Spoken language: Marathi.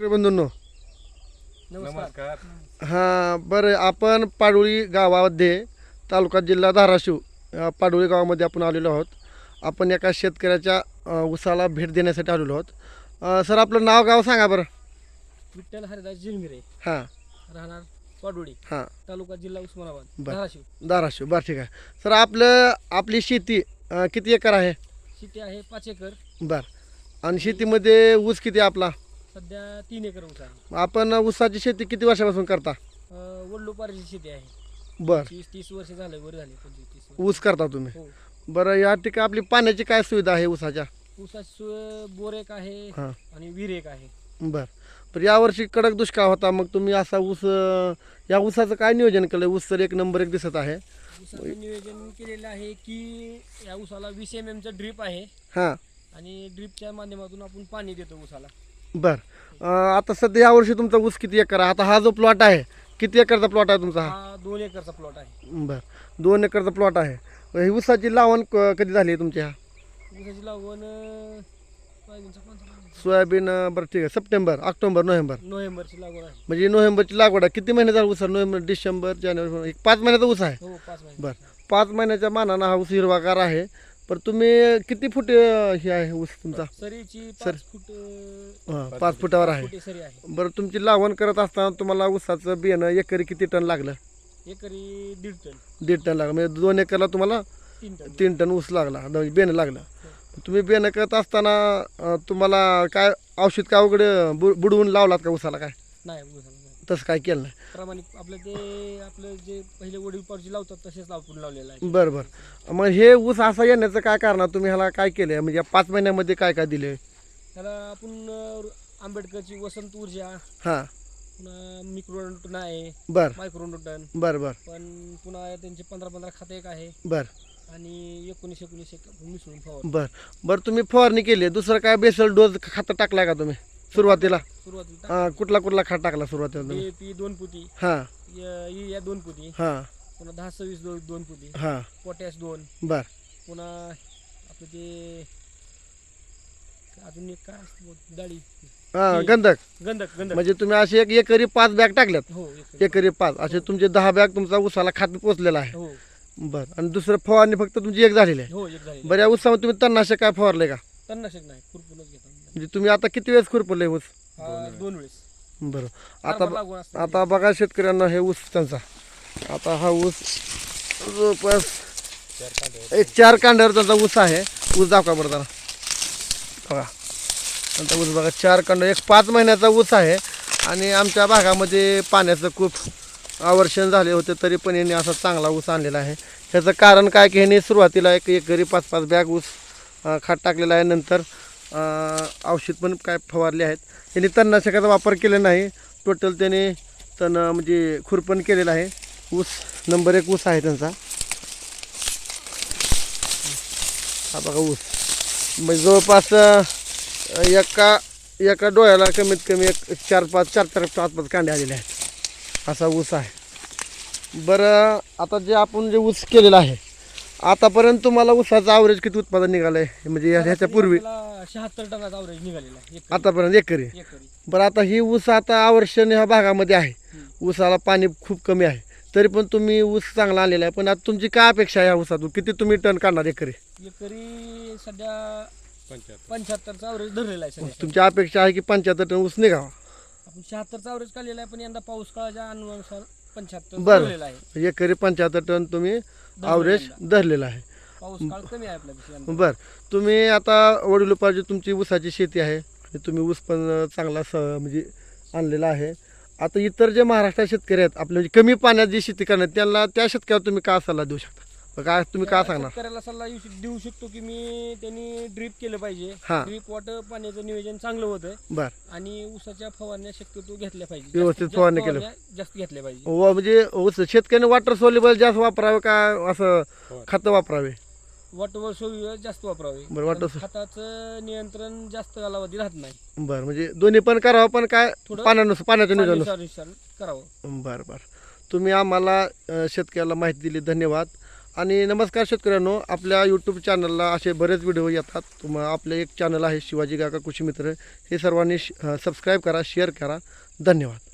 बंधूंनो. नमस्कार. हां बरं आपण पाडोळी गावामध्ये तालुका जिल्हा धाराशिव पाडोळी गावामध्ये आपण आलेलो आहोत. आपण एका शेतकऱ्याच्या उसाला भेट देण्यासाठी आलेलो आहोत. सर आपलं नाव गाव सांगा बरं. विठ्ठल हरिदास जिरमिरे हां. राहणार पाडोळी हां. तालुका जिल्हा उस्मानाबाद बर. धाराशिव. धाराशिव बरं ठीक आहे. सर आपलं आपली शेती किती एकर आहे? शेती आहे पाच एकर. बरं. आणि शेतीमध्ये ऊस किती आपला? सध्या तीन एकर ऊस आहे. आपण ऊसाची शेती किती वर्षापासून करता? अं, वडलोपारीची शेती आहे. बरं. तीस तीस वर्ष झाले वर झाले पंचवीस तीस वर्ष. ऊस करता तुम्ही? हो. बरं या ठिकाणी आपली पाण्याची काय सुविधा आहे ऊसाच्या? ऊसाची सोय बोर एक आहे हां. आणि विहीर एक आहे. बर. तर यावर्षी कडक दुष्काळ होता मग तुम्ही असा ऊस अं, या ऊसाचं काय नियोजन केलं? ऊस तर एक नंबर एक दिसत आहे. ऊसाचं नियोजन केलेलं आहे की या ऊसाला वीस एम एमचं ड्रीप आहे. हां. आणि ड्रीपच्या माध्यमातून आपण पाणी देतो ऊसाला. बर. आता सध्या यावर्षी तुमचा ऊस किती एकर आहे? आता हा जो प्लॉट आहे किती एकरचा प्लॉट आहे तुमचा हा? हा दोन एकरचा प्लॉट आहे. बर. दोन एकरचा प्लॉट आहे. ही ऊसाची लावण क- कधी झाली आहे तुमच्या ऊसाची लागवण अं, सोयाबीनचा कोणता महिना? सोयाबीन अं, बरं ठीक आहे. September October November. नोव्हेंबरची लागवड आहे. म्हणजे नोव्हेंबरची लागवड आहे. किती महिन्याचा ऊस आहे? नोव्हेंबर डिसेंबर जानेवारी एक पाच महिन्याचा ऊस आहे? हो पाच महिने. बर. पाच महिन्याच्या मानानं हा ऊस हिरवागार आहे. पण तुम्ही किती फूट अं, हे आहे ऊस तुमचा? सरीची सर. पाच फूट अं, हां, पाच फुटावर आहे. फुटे सरी आहे. बरं तुमची लावण करत असताना तुम्हाला ऊसाचं बियाणं एकरी किती टन लागलं? एकरी दीड टन. दीड टन लागलं. म्हणजे दोन एकरला तुम्हाला तीन टन. तीन टन ऊस लागला म्हणजे बियाणं लागलं. तुम्ही बियाणं करत असताना अं, तुम्हाला काय औषध काय वगैरे बु बुडवून लावलात का ऊसाला काय? नाही. तसं काय केलं नाही. प्रामाणिक आपलं ते आपलं जे पहिले वडील पावजी लावतात तसेच लावून लावलेलं आहे. बरं बरं. मग हे ऊस असा येण्याचं काय कारण आहे? तुम्ही ह्याला काय केलं म्हणजे या पाच महिन्यामध्ये काय काय दिले त्याला आपण अं, आंबेडकरची वसंत ऊर्जा हां. पुन्हा मिक्रोन्यूटन आहे बरं. मायक्रोन्यूटन बरं बरं. पण पुन्हा त्यांचे पंधरा पंधरा खाते एक आहे. बरं. आणि एकोणीस एकोणीस एक मिसळून फवार बरं. बरं तुम्ही फवारणी केली. दुसरं काय बेसल डोस खातं टाकलाय का तुम्ही? सुरुवातीला? सुरुवातीला? हां कुठला कुठला खात टाकला सुरुवातीला तुम्ही? दोन पुती. हां. य- दोन पुती. हां. पुन्हा दहा सव्वीस दोन दोन पुती. हां. पोटॅश दोन. बर. पुन्हा आपलं ते अजून एक काय असतं बघ, डाळी. हां गंधक. गंधक गंधक. म्हणजे तुम्ही असे एक एकरी पाच बॅग टाकल्यात? हो एक एकरी पाच. असे तुमचे दहा बॅग तुमचा उसाला खात पोचलेला आहे. हो. बरं. आणि दुसरं फवारणी फक्त तुमची एक झालेली आहे. हो एक झाली बरं या उसामध्ये तुम्ही तणनाशक काय फवारले का? तणनाशक नाही. म्हणजे तुम्ही आता किती वेळेस खुरपले ऊस? दोन वेळेस. बरं. आता असते. आता बघा शेतकऱ्यांना हे ऊस त्यांचा. आता हा ऊस जवळपास एक चार कांड्यावर त्यांचा ऊस आहे. ऊस दाखवा बरं जरा. बघा. त्यांचा ऊस बघा चार कांड. एक पाच महिन्याचा ऊस आहे. आणि आमच्या भागामध्ये पाण्याचं खूप आवर्षण झाले होते तरी पण यांनी असा चांगला ऊस आणलेला आहे. ह्याचं कारण काय की ह्यांनी सुरुवातीला एक एक घरी पाच पाच बॅग ऊस अं, खात टाकलेला आहे. नंतर औषध पण काय फवारले आहेत. त्यांनी तणनाशकाचा वापर केला नाही. टोटल त्याने तण म्हणजे खुरपण केलेलं आहे. ऊस नंबर एक ऊस आहे त्यांचा. हा बघा ऊस. म्हणजे जवळपास एका एका डोळ्याला कमीत कमी एक एक चार पाच चार चार पाच पाच कांडे आलेले आहेत. असा ऊस आहे. बरं आता जे आपण जे ऊस केलेला आहे आतापर्यंत तुम्हाला ऊसाचं ॲव्हरेज किती उत्पादन निघालं आहे म्हणजे या- ह्याच्या पूर्वी. आपल्याला शहात्तर टनाचा अवरेज निघालेला आहे एकरी. आतापर्यंत एकरी. एकरी. बरं आता ही ऊस आता आवर्षण ह्या भागामध्ये आहे. ऊसाला पाणी खूप कमी आहे. तरी पण तुम्ही ऊस चांगला आणलेला आहे. पण आता तुमची काय अपेक्षा आहे या ऊसातून किती तुम्ही टन काढणार एकरी? एकरी सध्या पंच्याहत्तरचा अवरेज धरलेला आहे सध्या. तुमची अपेक्षा आहे की पंच्याहत्तर टन ऊस निघावा? आपण शहात्तरचा अवरेज काढलेला आहे पण यंदा पाऊस काळाच्या अनुसार पंच्याहत्तर बरं. धरलेला आहे. एकरी पंच्याहत्तर टन तुम्ही ॲव्हरेज धरलेला आहे. पाऊस काळ कमी आहे आपल्यापेक्षा. यंदा. बरं तुम्ही आता वडिलोपार्जित तुमची ऊसाची शेती आहे. आणि तुम्ही ऊस पण चांगला स म्हणजे आणलेला आहे. आता इतर जे महाराष्ट्रात शेतकरी आहेत आपले म्हणजे कमी पाण्यात जी शेती करणार त्यांना त्या शेतकऱ्याला तुम्ही काय सल्ला देऊ शकता? काय तुम्ही काय सांगणार? शेतकऱ्याला सल्ला येऊ शक- देऊ शकतो की मी त्यांनी ड्रीप केलं पाहिजे. हां. ड्रीप वॉटर पाण्याचं नियोजन चांगलं होतं. बरं. आणि ऊसाच्या फवारण्या शक्यतो घेतल्या पाहिजे. व्यवस्थित जास्तीत फवारणी जास्त केलं. फवारण्या जास्त घेतल्या पाहिजे. व म्हणजे ऊस शेतकऱ्याने वॉटर सोलेबल जास्त वापरावे का असं खतं वापरावे? वॉटर सोयी जास्त वापरावे. बरं वॉटर कारण खताचं नियंत्रण जास्त कालावधी राहत नाही. बरं म्हणजे दोन्ही पण करावं पण काय थोडं पाण्यानुसार पाण्याच्या नियोजन पाण्यानुसार करावं. बरं बरं. तुम्ही आम्हाला अ, शेतकऱ्याला माहिती दिली. धन्यवाद. आणि नमस्कार शेतकऱ्यांनो आपल्या यूट्यूब चॅनलला असे बरेच व्हिडिओ येतात. तुम आपले एक चॅनल आहे शिवाजी काका कृषी मित्र. हे सर्वांनी सबस्क्राईब करा शेअर करा. धन्यवाद.